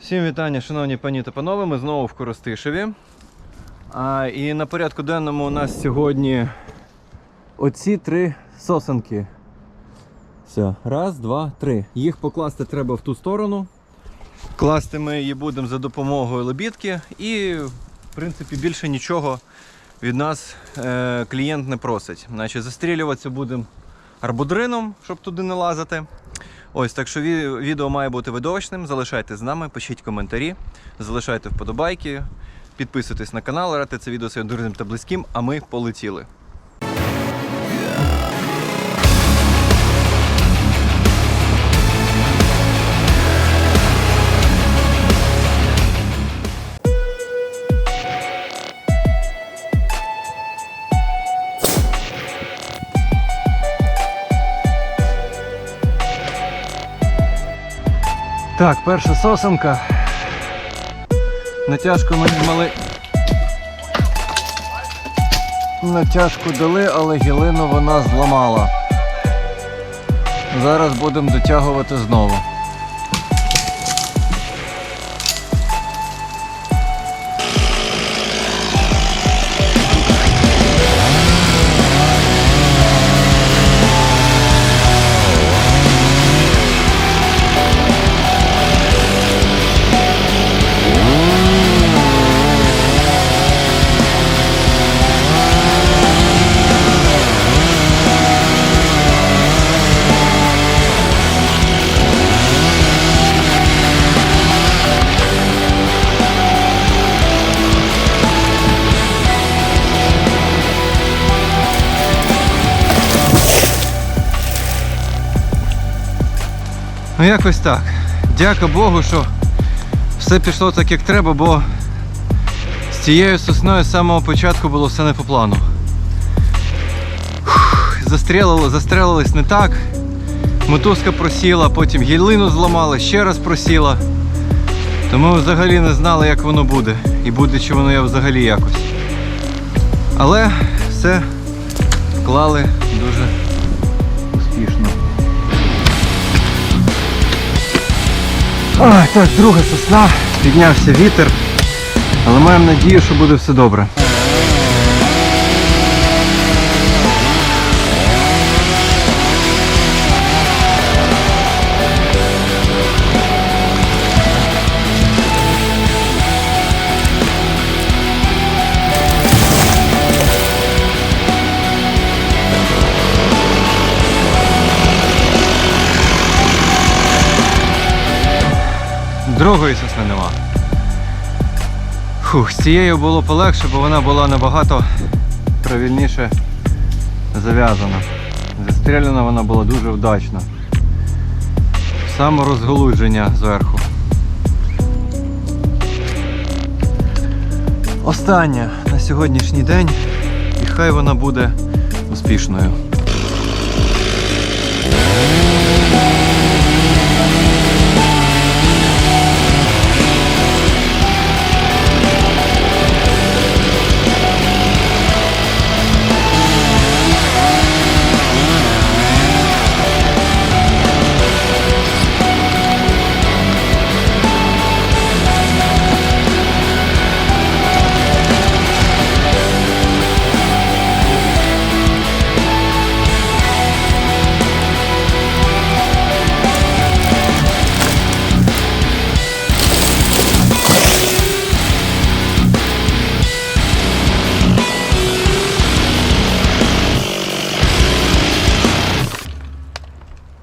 Всім вітання, шановні пані та панове. Ми знову в Коростишеві. А, і на порядку денному у нас сьогодні оці три сосенки. Все, раз, два, три. Їх покласти треба в ту сторону. Класти ми її будемо за допомогою лебідки і, в принципі, більше нічого від нас е, клієнт не просить. Значить, застрілюватися будемо арбудрином, щоб туди не лазити. Ось так що відео має бути видовищним. Залишайте з нами, пишіть коментарі, залишайте вподобайки, підписуйтесь на канал, радьте це відео своїм друзям та близьким, а ми полетіли. Так, перша сосенка. Натяжку ми мали. Натяжку дали, але гілину вона зламала. Зараз будемо дотягувати знову. Ну якось так. Дяка Богу, що все пішло так, як треба, бо з цією сосною з самого початку було все не по плану. Фух, Застрелили, застрелились не так. Мотузка просіла, потім гілину зламали, ще раз просіла. То ми взагалі не знали, як воно буде. І буде чи воно я взагалі якось. Але все вклали дуже успішно. Ой, так, друга сосна, піднявся вітер, але маємо надію, що буде все добре. Другої сосни нема. Фух, з цією було полегше, бо вона була набагато правильніше зав'язана. Застріляна вона була дуже вдачно. Саме розголудження зверху. Остання на сьогоднішній день і хай вона буде успішною.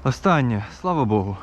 Останнє, слава Богу.